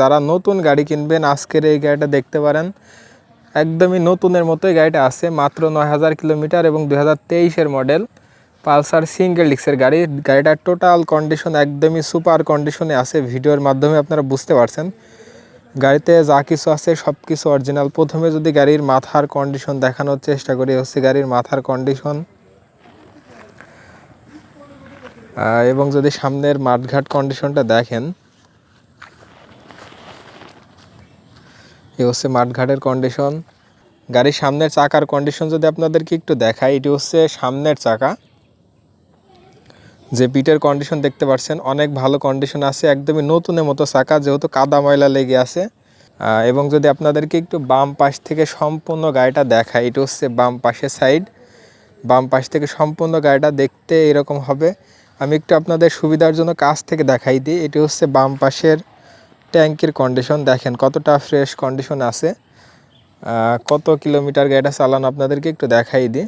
যারা নতুন গাড়ি কিনবেন, আজকের এই গাড়িটা দেখতে পারেন। একদমই নতুনের মতোই গাড়িটা আছে, মাত্র নয় হাজার কিলোমিটার এবং দুই হাজার মডেল। পালসার সিঙ্গেল ডিক্সের গাড়ি। গাড়িটার টোটাল কন্ডিশন একদমই সুপার কন্ডিশনে আছে, ভিডিওর মাধ্যমে আপনারা বুঝতে পারছেন। গাড়িতে যা কিছু আছে সব কিছু অরিজিনাল। প্রথমে যদি গাড়ির মাথার কন্ডিশন দেখানোর চেষ্টা করি হচ্ছে গাড়ির মাথার কন্ডিশন। এবং যদি সামনের মাঠঘাট কন্ডিশনটা দেখেন এ হচ্ছে মাঠঘাটের কন্ডিশন গাড়ির সামনের চাকার কন্ডিশন যদি আপনাদেরকে একটু দেখাই, এটি হচ্ছে সামনের চাকা। যে পিটের কন্ডিশন দেখতে পাচ্ছেন, অনেক ভালো কন্ডিশন আছে, একদমই নতুনের মতো চাকা, যেহেতু কাদা ময়লা লেগে আছে। এবং যদি আপনাদেরকে একটু বাম পাশ থেকে সম্পূর্ণ গাড়িটা দেখাই, এটা হচ্ছে বাম পাশের সাইড বাম পাশ থেকে সম্পূর্ণ গাড়িটা দেখতে এরকম হবে। আমি একটু আপনাদের সুবিধার জন্য কাছ থেকে দেখাই দিই, এটি হচ্ছে বাম পাশের ট্যাঙ্কের কন্ডিশন দেখেন কতটা ফ্রেশ কন্ডিশন আছে। কত কিলোমিটার গাড়িটা চালানো আপনাদেরকে একটু দেখাই দিই।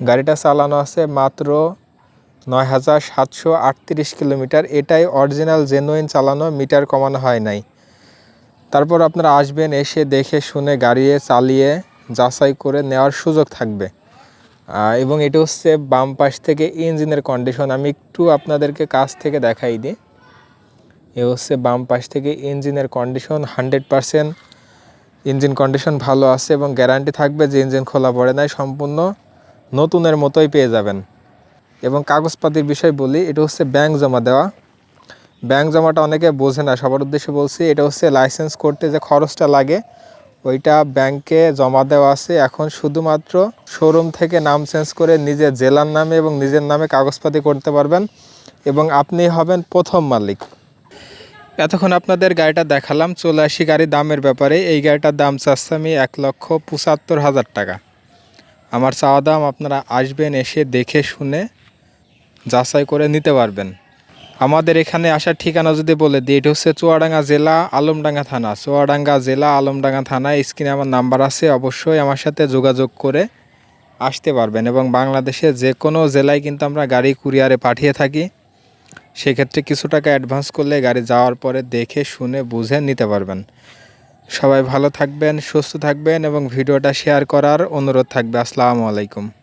গাড়িটা চালানো আছে মাত্র নয় হাজার সাতশো আটত্রিশ কিলোমিটার এটাই অরিজিনাল জেনুইন চালানো মিটার কমানো হয় নাই। তারপর আপনারা আসবেন, এসে দেখে শুনে গাড়িয়ে চালিয়ে যাচাই করে নেওয়ার সুযোগ থাকবে। এবং এটা হচ্ছে বাম পাশ থেকে ইঞ্জিনের কন্ডিশন আমি একটু আপনাদেরকে কাছ থেকে দেখাই দিই। এ হচ্ছে বাম পাশ থেকে ইঞ্জিনের condition hundred percent engine condition ভালো আছে এবং গ্যারান্টি থাকবে যে ইঞ্জিন খোলা পড়ে নাই, সম্পূর্ণ নতুনের মতোই পেয়ে যাবেন। এবং কাগজপাতির বিষয় বলি, এটা হচ্ছে ব্যাংক জমা দেওয়া। ব্যাংক জমাটা অনেকে বোঝে না, সবার উদ্দেশ্যে বলছি, এটা হচ্ছে লাইসেন্স করতে যে খরচটা লাগে, ওইটা ব্যাংকে জমা দেওয়া আছে। এখন শুধুমাত্র শোরুম থেকে নাম চেঞ্জ করে নিজের জেলার নামে এবং নিজের নামে কাগজপাতি করতে পারবেন এবং আপনি হবেন প্রথম মালিক। এতক্ষণ আপনাদের গাড়িটা দেখালাম, চলে আসি গাড়ির দামের ব্যাপারে। এই গাড়িটার দাম চাচ্ছে আমি এক লক্ষ পঁচাত্তর হাজার টাকা। আমার চাওয়া দাম আপনারা আসবেন এসে দেখে শুনে যাচাই করে নিতে পারবেন। আমাদের এখানে আসার ঠিকানা যদি বলে দিই, এটা হচ্ছে চুয়াডাঙ্গা জেলা আলমডাঙ্গা থানা। চুয়াডাঙ্গা জেলা আলমডাঙ্গা থানা, স্ক্রিনে আমার নাম্বার আছে, অবশ্যই আমার সাথে যোগাযোগ করে আসতে পারবেন এবং বাংলাদেশে যে কোনো জেলায় কিন্তু আমরা গাড়ি কুরিয়ারে পাঠিয়ে থাকি। সেক্ষেত্রে কিছু টাকা অ্যাডভান্স করলে গাড়ি যাওয়ার পরে দেখে, শুনে, বুঝে নিতে পারবেন। সবাই ভালো থাকবেন, সুস্থ থাকবেন এবং ভিডিওটা শেয়ার করার অনুরোধ থাকবে। আসসালামু আলাইকুম।